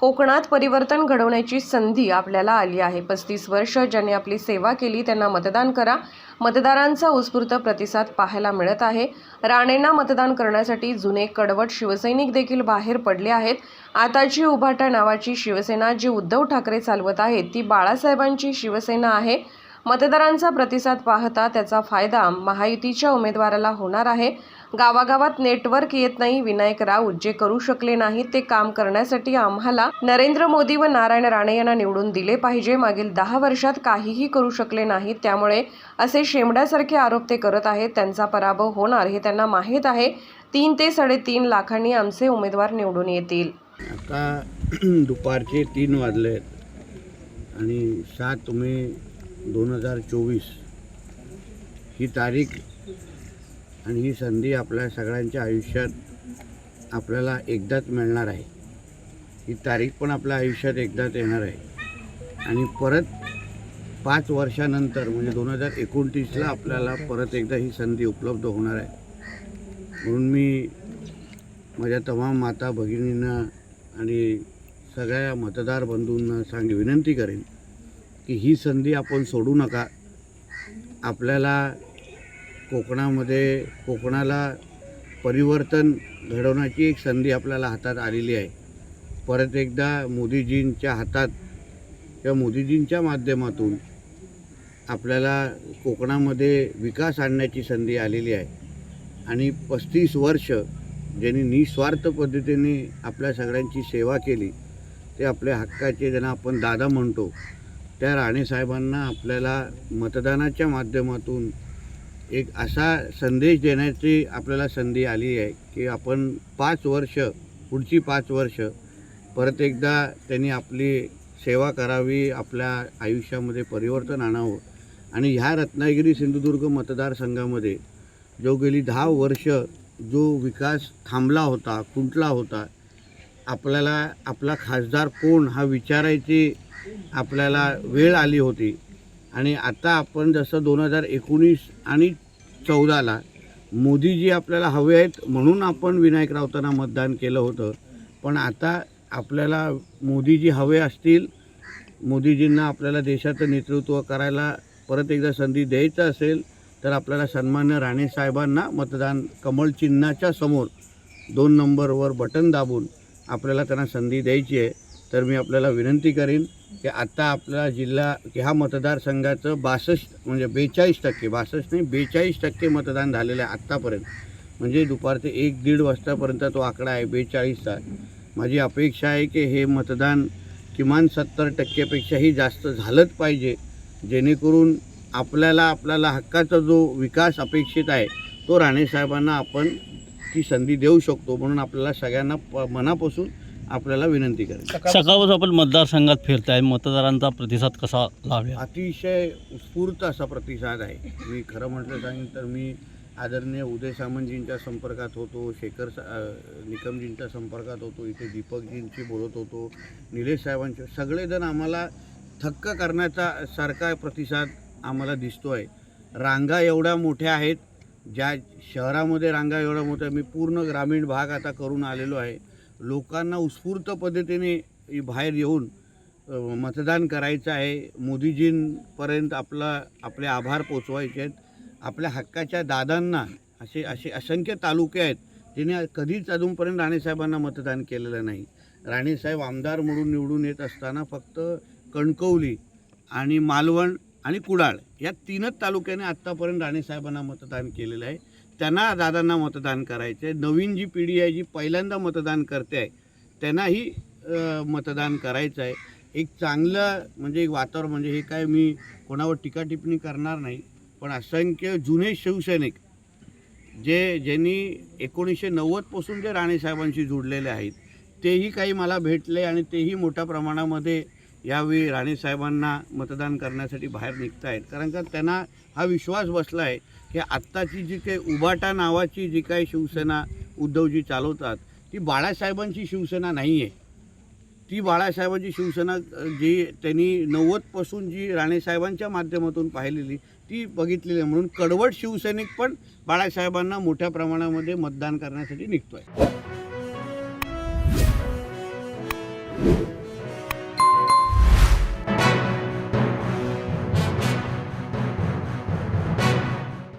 कोकणात परिवर्तन घडवण्याची संधी आपल्याला आली आहे. पस्तीस वर्ष ज्यांनी आपली सेवा केली त्यांना मतदान करा. मतदारांचा उत्स्फूर्त प्रतिसाद पाहायला मिळत आहे. राणेंना मतदान करण्यासाठी जुने कडवट शिवसैनिक देखील बाहेर पडले आहेत. आताची उभाटा नावाची शिवसेना जी उद्धव ठाकरे चालवत आहेत ती बाळासाहेबांची शिवसेना आहे. मतदारांचा प्रतिसाद पाहता त्याचा फायदा महायुतीच्या उमेदवाराला होणार आहे. गावागावात नेटवर्क येत नाही. विनायक राऊत जे करू शकले नाहीत ते काम करण्यासाठी आम्हाला नरेंद्र मोदी व नारायण राणे यांना निवडून दिले पाहिजे. मागील दहा वर्षात काहीही करू शकले नाहीत. त्यामुळे असे शेंबड्यासारखे आरोप ते करत आहेत. त्यांचा पराभव होणार हे त्यांना माहीत आहे. तीन ते साडेतीन लाखांनी आमचे उमेदवार निवडून येतील. आता दुपारचे तीन वाजले आणि सात तुम्ही दोन हजार चोवीस. ही तारीख आणि ही संधी आपल्या सगळ्यांच्या आयुष्यात आपल्याला एकदाच मिळणार आहे. ही तारीख पण आपल्या आयुष्यात एकदाच येणार आहे. आणि परत पाच वर्षानंतर म्हणजे दोन हजार एकोणतीसला आपल्याला परत एकदा ही संधी उपलब्ध होणार आहे. म्हणून मी माझ्या तमाम माता भगिनींना आणि सगळ्या मतदार बंधूंना सांग विनंती करेन की ही संधी आपण सोडू नका. आपल्याला कोकणामध्ये कोकणाला परिवर्तन घडवण्याची एक संधी आपल्याला हातात आलेली आहे. परत एकदा मोदीजींच्या हातात किंवा मोदीजींच्या माध्यमातून आपल्याला कोकणामध्ये विकास आणण्याची संधी आलेली आहे. आणि पस्तीस वर्ष ज्यांनी निस्वार्थ पद्धतीने आपल्या सगळ्यांची सेवा केली ते आपल्या हक्काचे ज्यांना आपण दादा म्हणतो त्या राणेसाहेबांना आपल्याला मतदानाच्या माध्यमातून एक असा संदेश देण्याची आपल्याला संधी आली आहे की आपण पाच वर्ष पुढची पाच वर्ष परत एकदा त्यांनी आपली सेवा करावी आपल्या आयुष्यामध्ये परिवर्तन आणावं. आणि ह्या रत्नागिरी सिंधुदुर्ग मतदारसंघामध्ये जो गेली दहा वर्ष जो विकास थांबला होता खुंटला होता आपल्याला आपला खासदार कोण हा विचारायची आपल्याला वेळ आली होती. आणि आता आपण जसं दोन हजार एकोणीस आणि चौदाला मोदीजी आपल्याला हवे आहेत म्हणून आपण विनायक राऊतांना मतदान केलं होतं. पण आता आपल्याला मोदीजी हवे असतील मोदीजींना आपल्याला देशाचं नेतृत्व करायला परत एकदा संधी द्यायचं असेल तर आपल्याला सन्मान्य राणेसाहेबांना मतदान कमळ चिन्हाच्या समोर दोन नंबरवर बटन दाबून आपल्याला त्यांना संधी द्यायची आहे. तर मी आपल्याला विनंती करीन की आत्ता आपला जिल्हा ह्या मतदारसंघाचं बासष्ट म्हणजे बेचाळीस टक्के बासष्ट नाही बेचाळीस टक्के मतदान झालेलं आहे आत्तापर्यंत. म्हणजे दुपारचे एक दीड वाजतापर्यंत तो आकडा आहे बेचाळीसचा. माझी अपेक्षा आहे की हे मतदान किमान सत्तर टक्क्यापेक्षाही जास्त झालंच पाहिजे जेणेकरून आपल्याला आपल्याला हक्काचा जो विकास अपेक्षित आहे तो राणेसाहेबांना आपण ती संधी देऊ शकतो म्हणून आपल्याला सगळ्यांना प मनापासून आपल्याला विनंती करेन. सकाळपासून आपण मतदारसंघात फिरताय मतदारांचा प्रतिसाद कसा लावला अतिशय उत्स्फूर्त असा प्रतिसाद आहे. मी खरं म्हटलं सांगेन तर मी आदरणीय उदय सामंतजींच्या संपर्कात होतो शेखर सा- निकमजींच्या संपर्कात होतो इथे दीपकजींशी बोलत होतो निलेश साहेबांचे सगळेजण आम्हाला थक्क करण्याचा सारखा प्रतिसाद आम्हाला दिसतो आहे रांगा एवढ्या मोठ्या आहेत ज्या शहरामध्ये रांगा एवढ्या मोठ्या मी पूर्ण ग्रामीण भाग आता करून आलेलो आहे. लोकांना उत्स्फूर्त पद्धतीने बाहेर येऊन मतदान करायचं आहे. मोदीजींपर्यंत आपला आपले आभार पोचवायचे आहेत. आपल्या हक्काच्या दादांना असे असे असंख्य तालुके आहेत जिने कधीच अजूनपर्यंत राणेसाहेबांना मतदान केलेलं नाही. राणेसाहेब आमदार म्हणून निवडून येत असताना फक्त कणकवली आणि मालवण आणि कुडाळ या तीनच तालुक्याने आत्तापर्यंत राणेसाहेबांना मतदान केलेलं आहे. त्यांना दादांना मतदान करायचं आहे नवीन जी पिढी आहे जी पहिल्यांदा मतदान करते आहे त्यांनाही मतदान करायचं आहे एक चांगलं म्हणजे एक वातावरण म्हणजे हे काय मी कोणावर टीका टिप्पणी करणार नाही पण असंख्य जुने शिवसैनिक जे ज्यांनी एकोणीसशे नव्वदपासून जे राणेसाहेबांशी जुडलेले आहेत तेही काही मला भेटले आणि तेही मोठ्या प्रमाणामध्ये यावेळी राणेसाहेबांना मतदान करण्यासाठी बाहेर निघत आहेत कारण का त्यांना हा विश्वास बसला आहे की आत्ताची जी काही उबाटा नावाची जी काही शिवसेना उद्धवजी चालवतात ती बाळासाहेबांची शिवसेना नाही आहे ती बाळासाहेबांची शिवसेना जी त्यांनी नव्वदपासून जी राणेसाहेबांच्या माध्यमातून पाहिलेली ती बघितलेली आहे. म्हणून कडवट शिवसैनिक पण बाळासाहेबांना मोठ्या प्रमाणामध्ये मतदान करण्यासाठी निघतो आहे